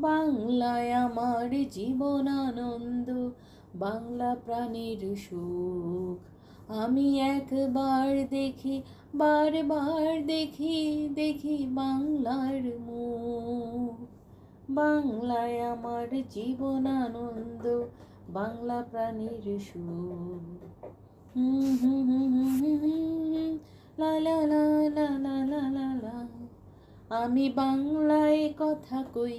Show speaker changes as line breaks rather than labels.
বাংলায় আমার জীবন আনন্দ বাংলা প্রাণীর সুখ আমি একবার দেখি বারবার দেখি দেখি বাংলার মুখ বাংলায় আমার জীবন আনন্দ বাংলা প্রাণীর সুখ লা লা লা লা লা আমি বাংলায় কথা কই